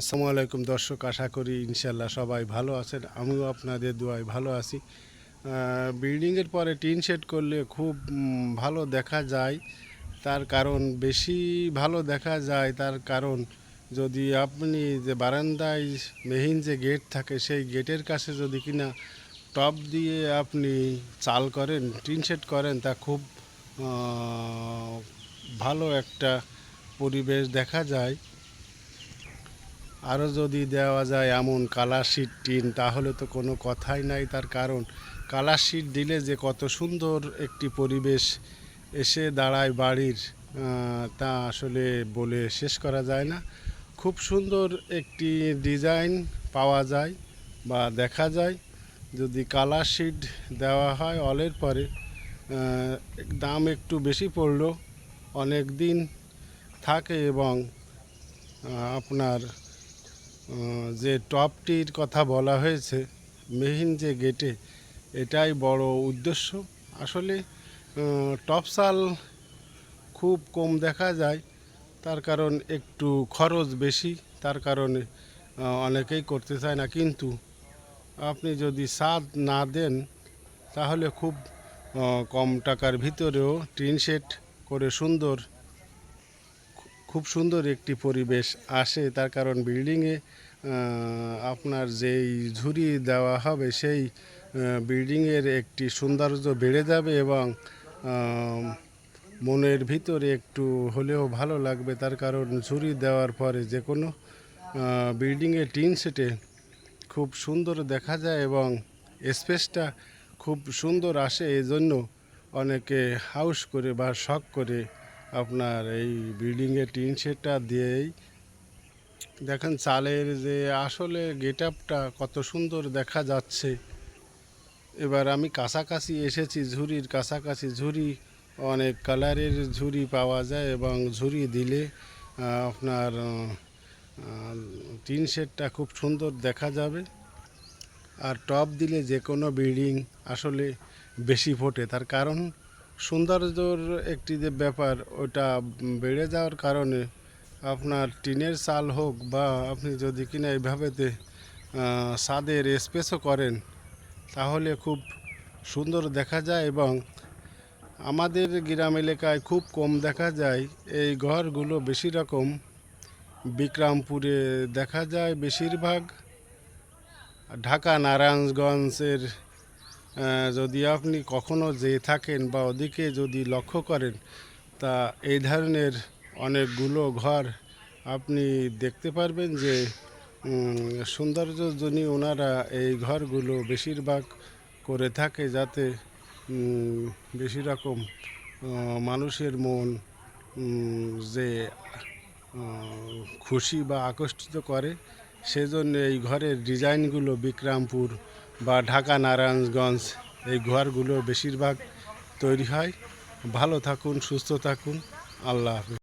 আসসালামু আলাইকুম দর্শক, আশা করি ইনশাল্লাহ সবাই ভালো আছেন। আমিও আপনাদের দোয়ায় ভালো আছি। বিল্ডিংয়ের পরে টিন শেড করলে খুব ভালো দেখা যায়। তার কারণ, বেশি ভালো দেখা যায়, তার কারণ যদি আপনি যে বারান্দায় মেহিন যে গেট থাকে, সেই গেটের কাছে যদি কিনা টপ দিয়ে আপনি চাল করেন, টিন শেড করেন, তা খুব ভালো একটা পরিবেশ দেখা যায়। আরও যদি দেওয়া যায় এমন কালার শিট টিন, তাহলে তো কোনো কথাই নাই তার কারণ। কালার শিট দিলে যে কত সুন্দর একটি পরিবেশ এসে দাঁড়ায় বাড়ির তা আসলে বলে শেষ করা যায় না। খুব সুন্দর একটি ডিজাইন পাওয়া যায় বা দেখা যায়। যদি কালার শিট দেওয়া হয় অলের পরে দাম একটু বেশি পড়ল, অনেক দিন থাকে এবং আপনার যে টপটির কথা বলা হয়েছে, মেহিন যে গেটে এটাই বড় উদ্দেশ্য। আসলে টপসাল খুব কম দেখা যায়, তার কারণ একটু খরচ বেশি, তার কারণে অনেকেই করতে চায় না। কিন্তু আপনি যদি সাদ না দেন, তাহলে খুব কম টাকার ভিতরেও টিন সেট করে সুন্দর খুব সুন্দর একটি পরিবেশ আসে। তার কারণ বিল্ডিংয়ে আপনার যেই ঝুরি দেওয়া হবে সেই বিল্ডিংয়ের একটি সৌন্দর্য বেড়ে যাবে এবং মনের ভিতরে একটু হলেও ভালো লাগবে। তার কারণ ঝুরি দেওয়ার পরে যে কোনো আহ, বিল্ডিংয়ে টিন সেটে খুব সুন্দর দেখা যায় এবং স্পেসটা খুব সুন্দর আসে। এই জন্য অনেকে হাউস করে বা শখ করে আপনার এই বিল্ডিংয়ে টিন শেডটা দিয়েই। দেখেন চালের যে আসলে গেট আপটা কত সুন্দর দেখা যাচ্ছে। এবার আমি কাছাকাছি এসেছি, ঝুড়ির কাছাকাছি ঝুড়ি, অনেক কালারের ঝুড়ি পাওয়া যায় এবং ঝুড়ি দিলে আপনার টিন শেডটা খুব সুন্দর দেখা যাবে। আর টপ দিলে যে কোনো বিল্ডিং আসলে বেশি ফোটে, তার কারণ সৌন্দর্যর একটি যে ব্যাপার, ওটা বেড়ে যাওয়ার কারণে আপনার টিনের চাল হোক বা আপনি যদি কিনা এইভাবেতে ছাদের স্পেসও করেন, তাহলে খুব সুন্দর দেখা যায় এবং আমাদের গ্রাম এলাকায় খুব কম দেখা যায়। এই ঘরগুলো বেশি রকম। বিক্রামপুরে দেখা যায় বেশিরভাগ। ঢাকা নারায়ণগঞ্জের যদি আপনি কখনো যেয়ে থাকেন বা ওদিকে যদি লক্ষ্য করেন, তা এই ধরনের অনেকগুলো ঘর আপনি দেখতে পারবেন যে সৌন্দর্যের জন্য ওনারা এই ঘরগুলো বেশিরভাগ করে থাকে যাতে বেশি রকম মানুষের মন যে খুশি বা আকর্ষিত করে। সেজন্য এই ঘরের ডিজাইনগুলো বিক্রামপুর বা ঢাকা নারায়ণগঞ্জ, এই ঘরগুলো বেশিরভাগ তৈরি হয়। ভালো থাকুন, সুস্থ থাকুন। আল্লাহ হাফিজ।